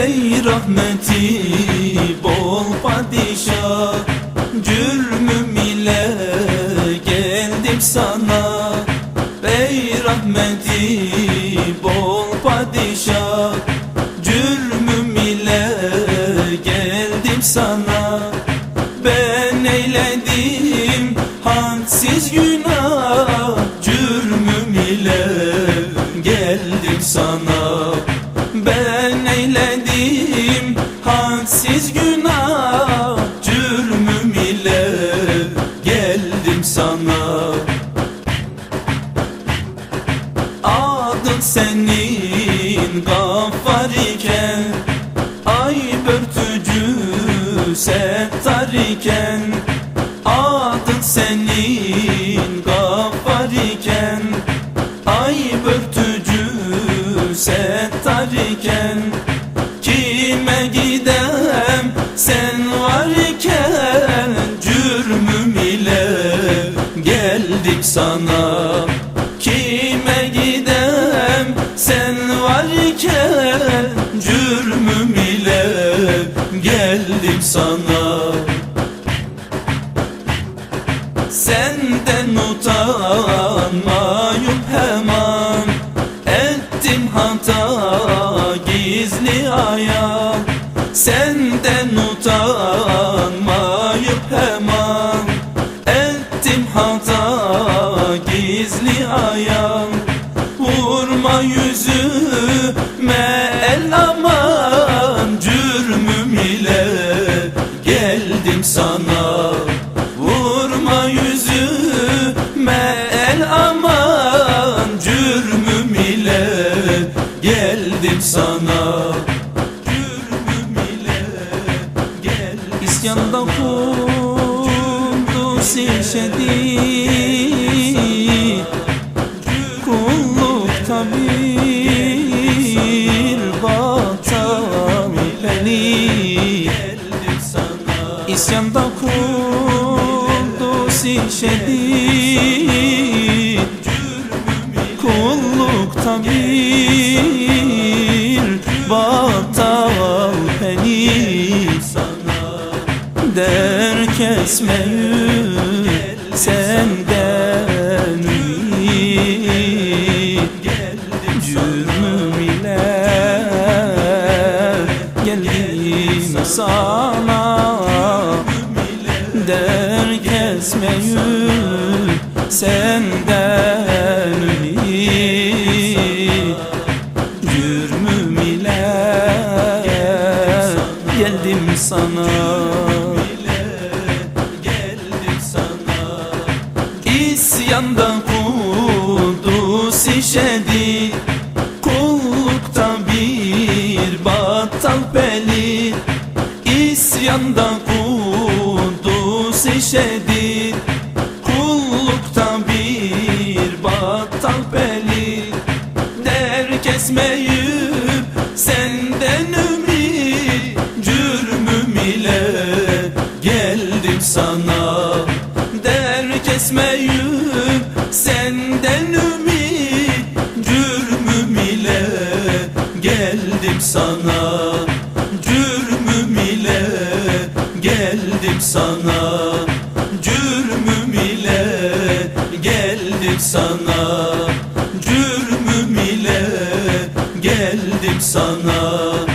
Ey rahmeti bol padişah Cürmüm ile geldim sana senin gaffar iken Ay börtücü settar iken Adın senin gaffar iken Ay börtücü settar iken Kime gidem sen var iken Cürmüm ile geldik sana. Kime gidem sana. Senden utanmayıp hemen Ettim hata gizli aya Senden utanmayıp hemen Ettim hata gizli aya Vurma yüzüme sana. Vurma yüzüme el aman Cürmüm ile geldim sana kudus işedi Kullukta bir vatan beni Der kesmeyü senden Cürmüm ile geldim sana Der kesmeyü senden ümit. Cürmüm ile geldim sana. İsyanda kudus işedi. Kullukta bir battal beli İsyanda kudus işedi Kullukta bir battal beli Der kesmeyip senden ümit. Cürmüm ile geldim sana. Der kesmeyip senden ümit. Cürmüm geldim sana. Cürmüm ile geldim sana sana. Cürmüm ile geldim sana